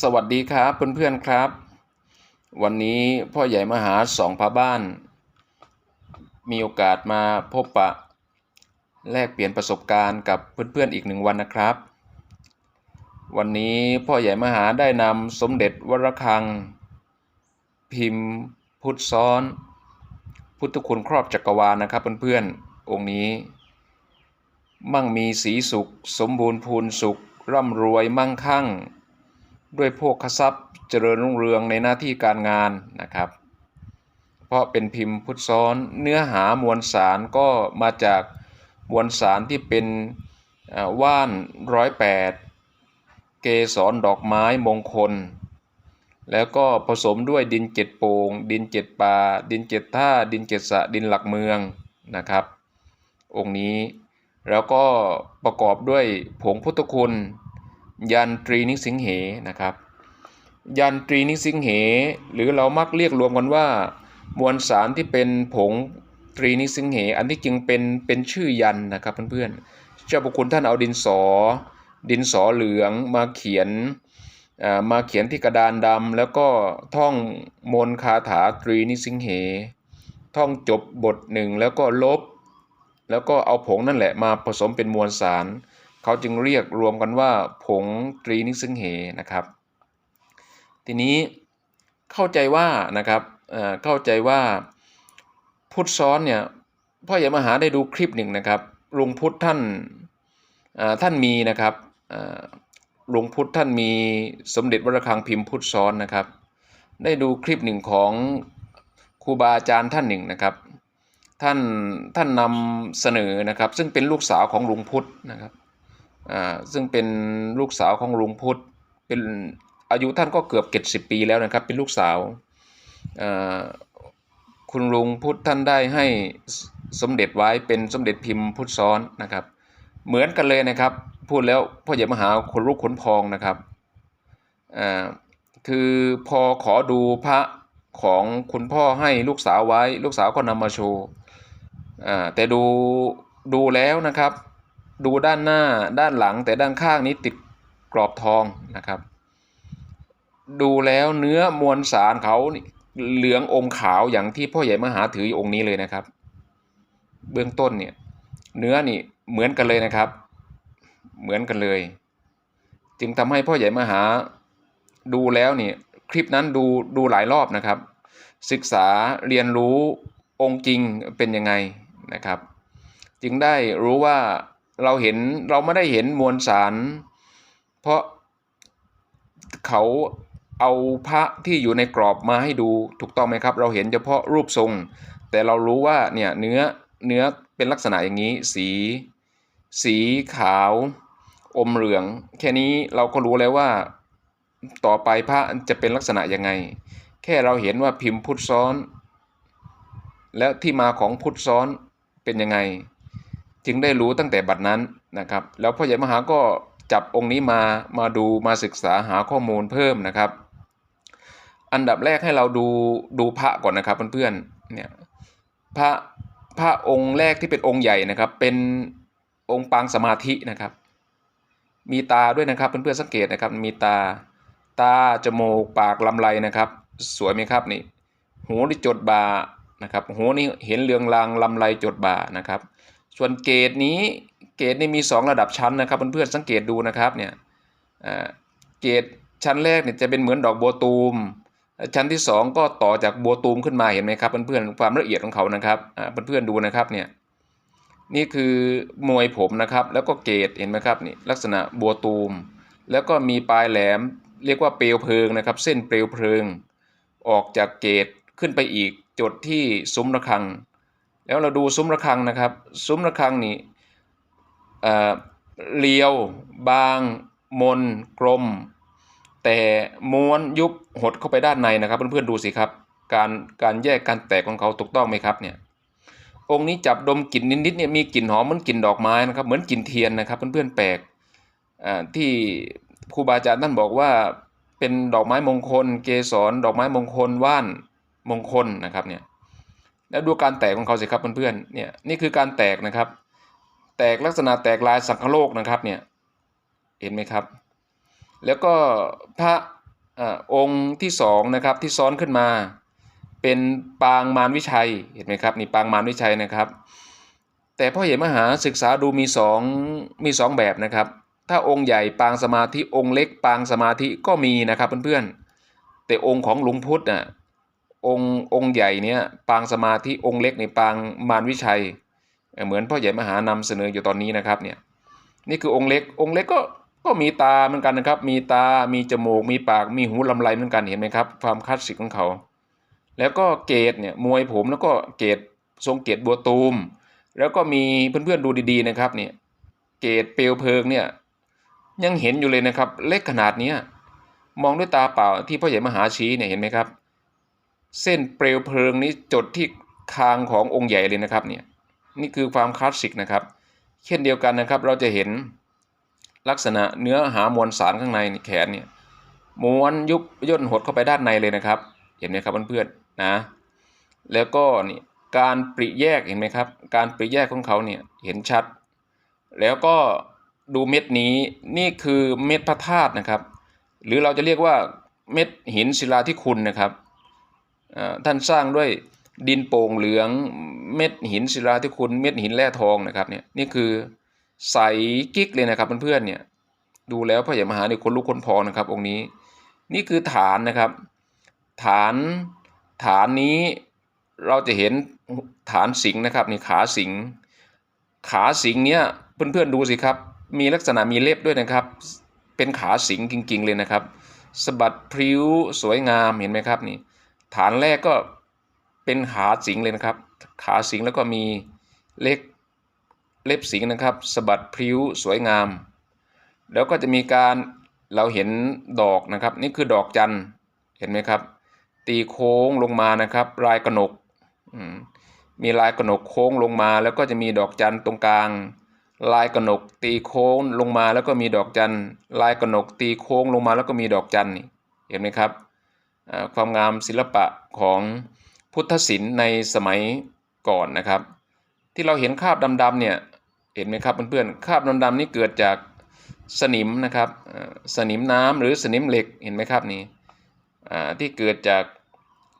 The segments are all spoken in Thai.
สวัสดีครับเพื่อนๆครับ วันนี้พ่อใหญ่มหาสองพาบ้าน มีโอกาสมาพบปะ แลกเปลี่ยนประสบการณ์กับเพื่อนๆอีกหนึ่งวันนะครับ วันนี้พ่อใหญ่มหาได้นำสมเด็จวรคัง พิมพ์ พุทธซ้อน พุทธคุณครอบจักรวาลนะครับเพื่อนๆองค์นี้ มั่งมีสีสุข สมบูรณ์พูนสุข ร่ำรวยมั่งคั่ง ด้วยโภคทรัพย์เจริญรุ่งเรืองในหน้าที่การงานนะครับ เพราะเป็นพิมพ์พุทธซ้อนเนื้อหามวลสารก็มาจากมวลสารที่เป็นว่านร้อยแปดเกสรดอกไม้มงคล แล้วก็ผสมด้วยดินเจ็ดโปง่งดินเจ็ดป่าดินเจ็ดท่าดินเจ็ดสะดินหลักเมืองนะครับ องค์นี้แล้วก็ประกอบด้วยผงพุทธคุณ ยันตรีนิสิงเหนะครับ ยันตรีนิสิงเห หรือเรามักเรียกรวมกันว่า มวลสารที่เป็นผงตรีนิสิงเห อันที่จริงเป็นเป็นชื่อยันนะครับเพื่อนๆเจ้าพระคุณท่านเอาดินสอ ดินสอเหลืองมาเขียนอ่ามาเขียนที่กระดานดำแล้วก็ท่องมนคาถาตรีนิสิงเห ท่องจบบทหนึ่งแล้วก็ลบ แล้วก็เอาผงนั่นแหละมาผสมเป็นมวลสาร เขาจึงเรียกรวมกันว่าผงตรีนิซึงเหนะครับ ทีนี้เข้าใจว่านะครับเข้าใจว่าพุทธซ้อนเนี่ยพ่อใหญ่มหาได้ดูคลิปหนึ่งนะครับลุงพุทธท่านท่านมีนะครับลุงพุทธท่านมีสมเด็จวรคังพิมพ์พุทธซ้อนนะครับ ได้ดูคลิปหนึ่งของครูบาอาจารย์ท่านหนึ่งนะครับ ท่านท่านนำเสนอนะครับ ซึ่งเป็นลูกสาวของลุงพุทธนะครับ ซึ่งเป็นลูกสาวของลุงพุทธเป็นอายุท่านก็เกือบเจ็ดสิบปีแล้วนะครับ เป็นลูกสาว คุณลุงพุทธท่านได้ให้สมเด็จไว้เป็นสมเด็จพิมพ์พุทธซ้อนนะครับ เหมือนกันเลยนะครับ พูดแล้วพ่อใหญ่มหาขนลุกขนพองนะครับคือพอขอดูพระของคุณพ่อให้ลูกสาวไว้ ลูกสาวก็นำมาโชว์แต่ดูดูแล้วนะครับ ดูด้านหน้าด้านหลังแต่ด้านข้างนี้ติดกรอบทองนะครับ ดูแล้วเนื้อมวลสารเขานี่เหลืองอมขาวอย่างที่พ่อใหญ่มหาถืออยู่องค์นี้เลยนะครับ เบื้องต้นเนี่ยเนื้อนี่เหมือนกันเลยนะครับ เหมือนกันเลย จึงทำให้พ่อใหญ่มหาดูแล้วเนี่ยคลิปนั้นดูดูหลายรอบนะครับ ศึกษาเรียนรู้องค์จริงเป็นยังไงนะครับ จึงได้รู้ว่า เราเห็นเราไม่ได้เห็นมวลสาร เพราะเขาเอาพระที่อยู่ในกรอบมาให้ดูถูกต้องไหมครับ เราเห็นเฉพาะรูปทรง แต่เรารู้ว่าเนี่ยเนื้อเนื้อเป็นลักษณะอย่างนี้ สี สีขาว อมเหลือง แค่นี้เราก็รู้แล้วว่าต่อไปพระจะเป็นลักษณะยังไง แค่เราเห็นว่าพิมพ์พุทธซ้อน แล้วที่มาของพุทธซ้อนเป็นยังไง จึงได้รู้ตั้งแต่บัดนั้นนะครับ แล้วพ่อใหญ่มหาก็จับองค์นี้มามาดูมาศึกษาหาข้อมูลเพิ่มนะครับ อันดับแรกให้เราดูดูพระก่อนนะครับเพื่อนๆเนี่ยพระพระองค์แรกที่เป็นองค์ใหญ่นะครับ เป็นองค์ปางสมาธินะครับ มีตาด้วยนะครับเพื่อนๆสังเกตนะครับ มีตาตาจมูกปากลำไรนะครับ สวยไหมครับนี่ หูนี่จดบานะครับหูนี่เห็นเรืองรางลำไรจดบานะครับ ส่วนเกรดนี้เกรดนี่มี 2 ระดับชั้นนะครับเพื่อนๆสังเกตดูนะครับเนี่ยเกรดชั้นแรกเนี่ยจะเป็นเหมือนดอกบัวตูม ชั้นที่ 2 ก็ต่อจากบัวตูมขึ้นมาเห็นไหมครับเพื่อนๆความละเอียดของเขานะครับอ่าเพื่อนๆดูนะครับเนี่ยนี่คือมวยผมนะครับ แล้วก็เกรดเห็นไหมครับนี่ลักษณะบัวตูม แล้วก็มีปลายแหลมเรียกว่าเปลวเพลิงนะครับ เส้นเปลวเพลิง ออกจากเกตขึ้นไปอีกจดที่ซุ้มระฆัง แล้วเราดูซุ้มระฆังนะครับ ซุ้มระฆังนี่เอ่อเรียว บาง มน กลม แต่ม้วนยุบหดเข้าไปด้านในนะครับ เพื่อนๆดูสิครับ การการแยกการแตกของเขาถูกต้องไหมครับเนี่ยองค์นี้จับดมกลิ่นนิดๆเนี่ยมีกลิ่นหอมเหมือนกลิ่นดอกไม้นะครับเหมือนกลิ่นเทียนนะครับเพื่อนๆแปลกที่ครูบาอาจารย์ท่านบอกว่าเป็นดอกไม้มงคล เกสรดอกไม้มงคลว่านมงคลนะครับเนี่ย แล้วดูการแตกของเขาสิครับเพื่อนๆเนี่ยนี่คือการแตกนะครับ แตกลักษณะแตกลายสังคโลกนะครับเนี่ยเห็นไหมครับ แล้วก็พระอองค์ที่สองนะครับที่ซ้อนขึ้นมา เป็นปางมารวิชัยเห็นไหมครับนี่ปางมารวิชัยนะครับ แต่พ่อเหมหาศึกษาดูมีสองมีสองแบบนะครับ ถ้าองค์ใหญ่ปางสมาธิองค์เล็ก ปางสมาธิก็มีนะครับเพื่อนๆแต่องค์ของหลวงพุทธน่ะ องค์องค์ใหญ่เนี่ยปางสมาธิองค์เล็กในปางมารวิชัย เหมือนพ่อใหญ่มหานำเสนออยู่ตอนนี้นะครับเนี่ยนี่คือองค์เล็กองค์เล็กก็ก็มีตาเหมือนกันนะครับ มีตา มีจมูก มีปาก มีหูลำไรเหมือนกันเห็นไหมครับความคลาสสิกของเขา แล้วก็เกตเนี่ยมวยผมแล้วก็เกตทรงเกตบัวตูม แล้วก็มีเพื่อนๆดูดีๆนะครับเนี่ยเกตเปลวเพลิงเนี่ยยังเห็นอยู่เลยนะครับ เล็กขนาดเนี้ยมองด้วยตาเปล่าที่พ่อใหญ่มหาชี้เนี่ยเห็นไหมครับ เส้นเปลวเพลิงนี้จดที่คางขององค์ใหญ่เลยนะครับเนี่ยนี่คือความคลาสสิกนะครับ เช่นเดียวกันนะครับเราจะเห็นลักษณะเนื้อหามวลสารข้างในแขนเนี่ยม้วนยุบย่นหดเข้าไปด้านในเลยนะครับ เห็นไหมครับเพื่อนๆนะแล้วก็นี่การปริแยกเห็นไหมครับ การปริแยกของเขาเนี่ยเห็นชัด แล้วก็ดูเม็ดนี้นี่คือเม็ดพระธาตุนะครับ หรือเราจะเรียกว่าเม็ดหินศิลาที่คุณนะครับ ท่านสร้างด้วยดินโป่งเหลืองเม็ดหินศิลาที่คุณเม็ดหินแร่ทองนะครับเนี่ยนี่คือใสกิ๊กเลยนะครับเพื่อนๆเนี่ยดูแล้วพระยามหาเนี่ยคนลุกคนพองนะครับองค์นี้ นี่คือฐานนะครับ ฐานฐานนี้เราจะเห็นฐานสิงนะครับนี่ขาสิงขาสิงเนี่ยเพื่อนๆดูสิครับ มีลักษณะมีเล็บด้วยนะครับ เป็นขาสิงจริงๆเลยนะครับสะบัดพริ้วสวยงามเห็นไหมครับนี่ ฐานแรกก็เป็นขาสิงห์เลยนะครับ ขาสิงห์แล้วก็มีเล็กเล็บสิงห์นะครับสะบัดพริ้วสวยงาม แล้วก็จะมีการเราเห็นดอกนะครับ นี่คือดอกจันเห็นไหมครับ ตีโค้งลงมานะครับลายกระหนกมีลายกระหนกโค้งลงมา แล้วก็จะมีดอกจันตรงกลาง ลายกระหนกตีโค้งลงมา แล้วก็มีดอกจันลายกระหนกตีโค้งลงมา แล้วก็มีดอกจันเห็นไหมครับ ความงามศิลปะของพุทธศิลป์ในสมัยก่อนนะครับ ที่เราเห็นคราบดำๆเนี่ยเห็นไหมครับเพื่อนๆคราบดำๆนี่เกิดจากสนิมนะครับสนิมน้ำหรือสนิมเหล็กเห็นไหมครับนี่ที่เกิดจาก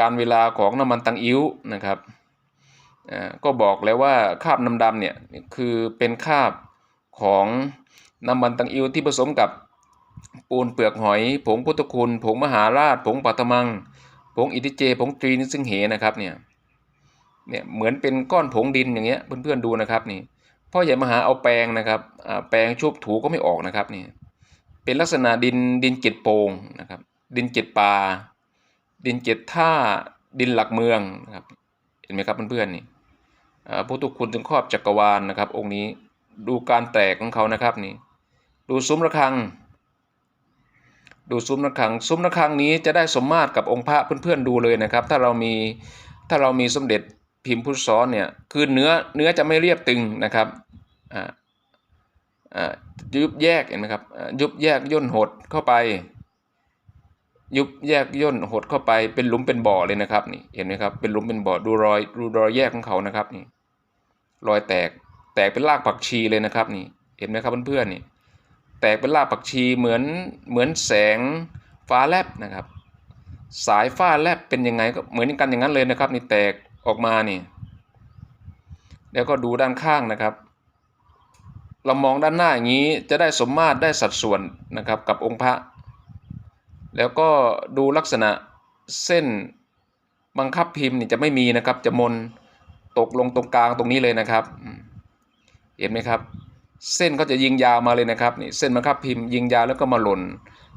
การเวลาของน้ำมันตังอิ้วนะครับก็บอกแล้วว่าคราบดำๆเนี่ยคือเป็นคราบของน้ำมันตังอิ้วที่ผสมกับ ปูนเปลือกหอย ผงพุทธคุณ ผงมหาราช ผงปัตมัง ผงอิติเจ ผงตรีนิซึ่งเหนะครับเนี่ย เนี่ยเหมือนเป็นก้อนผงดินอย่างเงี้ยเพื่อนๆดูนะครับนี่ พ่อใหญ่มหาเอาแปรงนะครับแปรงชุบถูก็ไม่ออกนะครับนี่ เป็นลักษณะดินดินเจ็ดโป่งนะครับ ดินเจ็ดป่า ดินเจ็ดท่า ดินหลักเมืองนะครับ เห็นไหมครับเพื่อนๆนี่พุทธคุณถึงครอบจักรวาลนะครับ องค์นี้ ดูการแตกของเขานะครับนี่ ดูซุ้มระฆัง ดูซุ้มระฆัง ซุ้มระฆังนี้จะได้สมมาตรกับองค์พระเพื่อนๆดูเลยนะครับ ถ้าเรามีถ้าเรามีสมเด็จพิมพ์พุทธซ้อนเนี่ยคือเนื้อเนื้อจะไม่เรียบตึงนะครับอ่าอ่ายุบแยกเห็นไหมครับยุบแยกย่นหดเข้าไป ยุบแยกย่นหดเข้าไปเป็นหลุมเป็นบ่อเลยนะครับนี่เห็นไหมครับเป็นหลุมเป็นบ่อดูรอยดูรอยแยกของเขานะครับนี่รอยแตกแตกเป็นรากผักชีเลยนะครับนี่เห็นไหมครับเพื่อนๆนี่ แตกเป็นรากผักชีเหมือนเหมือนแสงฟ้าแลบนะครับ สายฟ้าแลบเป็นยังไงก็เหมือนกันอย่างนั้นเลยนะครับ นี่แตกออกมานี่แล้วก็ดูด้านข้างนะครับ เรามองด้านหน้าอย่างนี้จะได้สมมาตรได้สัดส่วนนะครับกับองค์พระ แล้วก็ดูลักษณะเส้นบังคับพิมพ์นี่จะไม่มีนะครับ จะมนตกลงตรงกลางตรงนี้เลยนะครับ เห็นไหมครับ เส้นก็จะยิงยาวมาเลยนะครับนี่เส้นบังคับพิมพ์ยิงยาวแล้วก็มาหล่น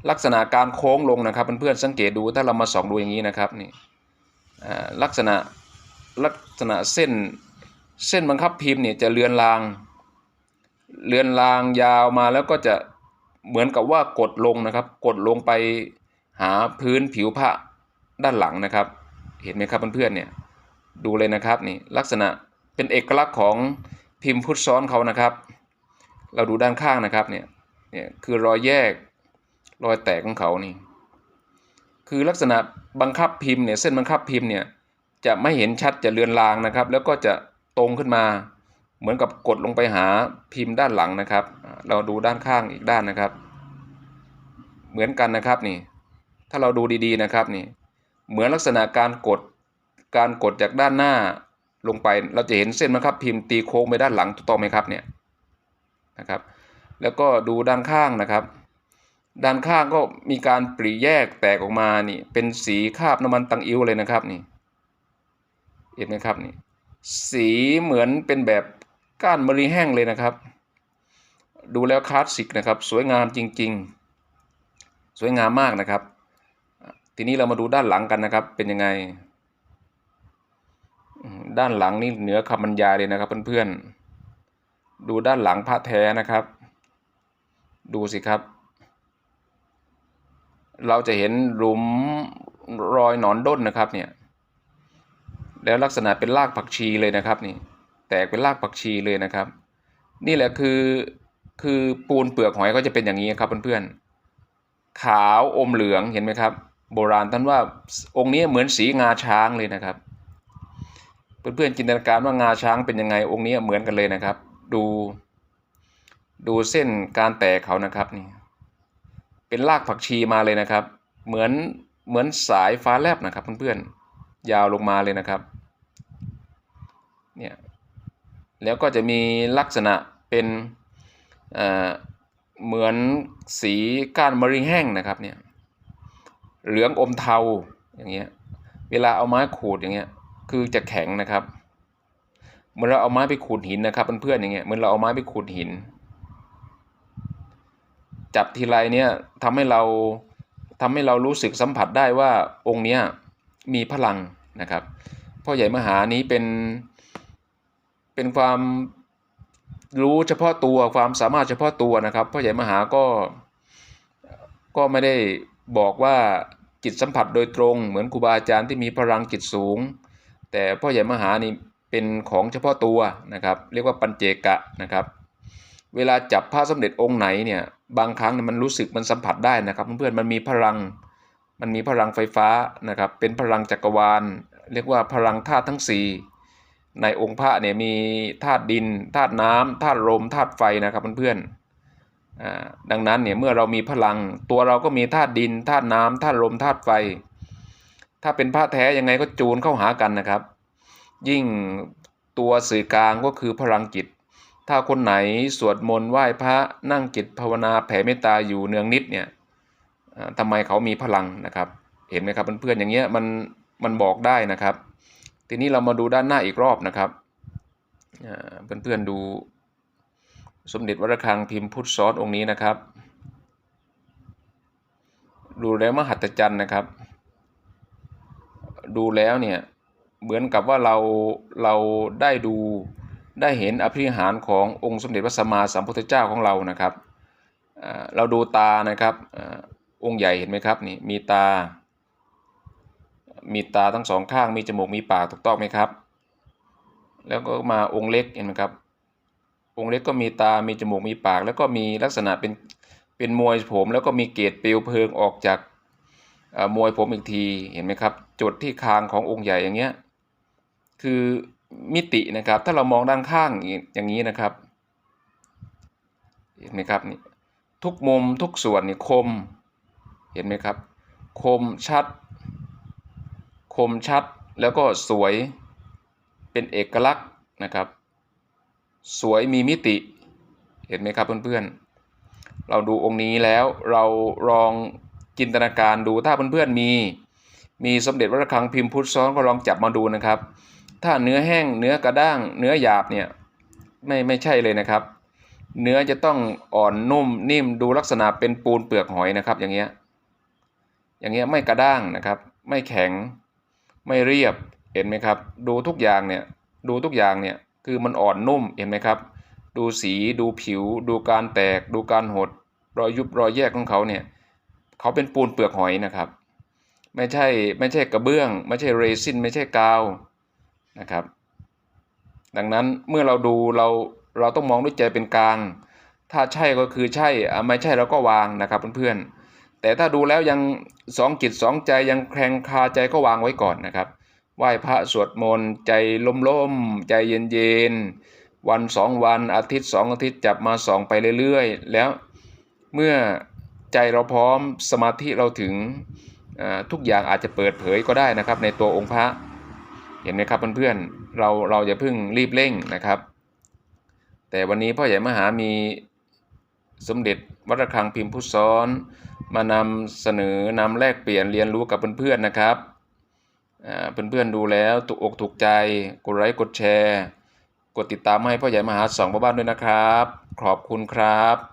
ลักษณะการโค้งลงนะครับเพื่อนๆสังเกตดูถ้าเรามาส่องดูอย่างนี้นะครับนี่ลักษณะลักษณะเส้นเส้นบังคับพิมพ์เนี่ยจะเลือนลาง เลือนลางยาวมาแล้วก็จะเหมือนกับว่ากดลงนะครับ กดลงไปหาพื้นผิวผ้าด้านหลังนะครับ เห็นไหมครับเพื่อนๆเนี่ยดูเลยนะครับนี่ลักษณะเป็นเอกลักษณ์ของพิมพ์พุทธซ้อนเขานะครับ เราดูด้านข้างนะครับเนี่ยเนี่ยคือรอยแยกรอยแตกของเขานี่ คือลักษณะบังคับพิมพ์เนี่ยเส้นบังคับพิมพ์เนี่ยจะไม่เห็นชัดจะเลือนลางนะครับ แล้วก็จะตรงขึ้นมาเหมือนกับกดลงไปหาพิมพ์ด้านหลังนะครับ เราดูด้านข้างอีกด้านนะครับ เหมือนกันนะครับนี่ ถ้าเราดูดีๆนะครับนี่ เหมือนลักษณะการกดการกดจากด้านหน้าลงไป เราจะเห็นเส้นมันครับพิมพ์ตีโค้งไปด้านหลังถูกต้องไหมครับเนี่ย นะครับ แล้วก็ดูด้านข้างนะครับ ด้านข้างก็มีการปริแยกแตกออกมานี่เป็นสีคาบน้ำมันตังอิ้วเลยนะครับนี่เห็นไหมครับนี่สีเหมือนเป็นแบบก้านมะลิแห้งเลยนะครับ ดูแล้วคลาสสิกนะครับ สวยงามจริง ๆ สวยงามมากนะครับ ทีนี้เรามาดูด้านหลังกันนะครับ เป็นยังไง ด้านหลังนี่เหนือคำบรรยายเลยนะครับเพื่อนๆ ดูด้านหลังพระแท้นะครับ ดูสิครับ เราจะเห็นหลุมรอยหนอนด้นนะครับเนี่ยแล้วลักษณะเป็นรากผักชีเลยนะครับนี่แตกเป็นรากผักชีเลยนะครับ นี่แหละคือคือปูนเปลือกหอยก็จะเป็นอย่างนี้ครับเพื่อนๆขาวอมเหลืองเห็นไหมครับ โบราณท่านว่าองค์นี้เหมือนสีงาช้างเลยนะครับ เพื่อนๆจินตนาการว่างาช้างเป็นยังไงองค์นี้เหมือนกันเลยนะครับ ดู ดูเส้นการแตกเขานะครับนี่เป็นรากผักชีมาเลยนะครับ เหมือนเหมือนสายฟ้าแลบนะครับเพื่อนๆยาวลงมาเลยนะครับเนี่ยแล้วก็จะมีลักษณะเป็นเอ่อเหมือนสีก้านมะริแห้งนะครับเนี่ยเหลืองอมเทาอย่างเงี้ยเวลาเอาไม้ขูดอย่างเงี้ยคือจะแข็งนะครับ มือนเราเอาไม้ไปขูดหินนะครับเพื่อนๆอย่างเงี้ยเหมือนเราเอาไม้ไปขูดหิน จับทีไรเนี่ยทำให้เราทำให้เรารู้สึกสัมผัสได้ว่าองค์เนี้ยมีพลังนะครับพ่อใหญ่มหานี้เป็นเป็นความรู้เฉพาะตัวความสามารถเฉพาะตัวนะครับพ่อใหญ่มหาก็ก็ไม่ได้บอกว่าจิตสัมผัสโดยตรง เหมือนครูบาอาจารย์ที่มีพลังจิตสูง แต่พ่อใหญ่มหานี่ เป็นของเฉพาะตัวนะครับ เรียกว่าปัญเจกะนะครับ เวลาจับพระสมเด็จองค์ไหนเนี่ยบางครั้งมันรู้สึกมันสัมผัสได้นะครับเพื่อนๆมันมีพลังมันมีพลังไฟฟ้านะครับ เป็นพลังจักรวาล เรียกว่าพลังธาตุทั้ง 4 ในองค์พระเนี่ยมีธาตุดินธาตุน้ำธาตุลมธาตุไฟนะครับเพื่อนๆดังนั้นเนี่ยเมื่อเรามีพลังตัวเราก็มีธาตุดินธาตุน้ำธาตุลมธาตุไฟ ถ้าเป็นพระแท้ยังไงก็จูนเข้าหากันนะครับ ยิ่งตัวสื่อกลางก็คือพลังจิต ถ้าคนไหนสวดมนต์ไหว้พระนั่งจิตภาวนาแผ่เมตตาอยู่เนืองนิดเนี่ยทำไมเขามีพลังนะครับ เห็นไหมครับเพื่อนๆอย่างเงี้ยมันมันบอกได้นะครับ ทีนี้เรามาดูด้านหน้าอีกรอบนะครับเพื่อนๆดูสมเด็จวัดระฆังพิมพ์พุทธซอนองค์นี้นะครับ ดูแล้วมหัศจรรย์นะครับ ดูแล้วเนี่ย เหมือนกับว่าเราเราได้ดูได้เห็นอภิหารขององค์สมเด็จพระสัมมาสัมพุทธเจ้าของเรานะครับเราดูตานะครับอองค์ใหญ่เห็นไหมครับนี่มีตา มีตาทั้งสองข้างมีจมูกมีปากถูกต้องไหมครับ แล้วก็มาองค์เล็กเห็นไหมครับองค์เล็กก็มีตา มีจมูก มีปาก แล้วก็มีลักษณะเป็นเป็นมวยผม แล้วก็มีเกศเปลวเพลิงออกจากมวยผมอีกที เห็นไหมครับ จุดที่คางขององค์ใหญ่อย่างเงี้ย คือมิตินะครับ ถ้าเรามองด้านข้างอย่างนี้นะครับเห็นไหมครับนี่ทุกมุมทุกส่วนนี่คม เห็นไหมครับ คมชัด คมชัดแล้วก็สวยเป็นเอกลักษณ์นะครับ สวยมีมิติ เห็นไหมครับเพื่อนๆ เราดูองค์นี้แล้วเราลองจินตนาการดูถ้าเพื่อนๆมี มีสมเด็จวัดระฆังพิมพ์พุทธซ้อนก็ลองจับมาดูนะครับ ถ้าเนื้อแห้งเนื้อกระด้าง เนื้อหยาบเนี่ยไม่ไม่ใช่เลยนะครับ เนื้อจะต้องอ่อนนุ่มนิ่มดูลักษณะเป็นปูนเปลือกหอยนะครับ อย่างเงี้ยอย่างเงี้ยไม่กระด้างนะครับ ไม่แข็งไม่เรียบเห็นไหมครับ ดูทุกอย่างเนี่ยดูทุกอย่างเนี่ยคือมันอ่อนนุ่มเห็นไหมครับ ดูสีดูผิว ดูการแตก ดูการหด รอยยุบรอยแยกของเขาเนี่ยเขาเป็นปูนเปลือกหอยนะครับ ไม่ใช่ไม่ใช่กระเบื้อง ไม่ใช่เรซินไม่ใช่กาว นะครับ ดังนั้นเมื่อเราดูเราเราต้องมองด้วยใจเป็นกลาง ถ้าใช่ก็คือใช่อะไม่ใช่เราก็วางนะครับเพื่อนๆแต่ถ้าดูแล้วยังสองจิตสองใจยังแคลงคาใจก็วางไว้ก่อนนะครับไหว้พระสวดมนต์ใจล่มๆใจเย็นๆวันสองวันอาทิตย์สองอาทิตย์จับมาสองไปเรื่อยๆ แล้วเมื่อใจเราพร้อมสมาธิเราถึงทุกอย่างอาจจะเปิดเผยก็ได้นะครับในตัวองค์พระ เห็นไหมครับเพื่อนๆเราเราอย่าเพิ่งรีบเร่งนะครับ แต่วันนี้พ่อใหญ่มหามีสมเด็จวัดระฆังพิมพ์ผู้ซ้อน มานำเสนอนำแลกเปลี่ยนเรียนรู้กับเพื่อนๆนะครับอ่าเพื่อนๆดูแล้วถูกอกถูกใจกดไลค์กดแชร์ กดติดตามให้พ่อใหญ่มหาสองพ่อบ้านด้วยนะครับ ขอบคุณครับ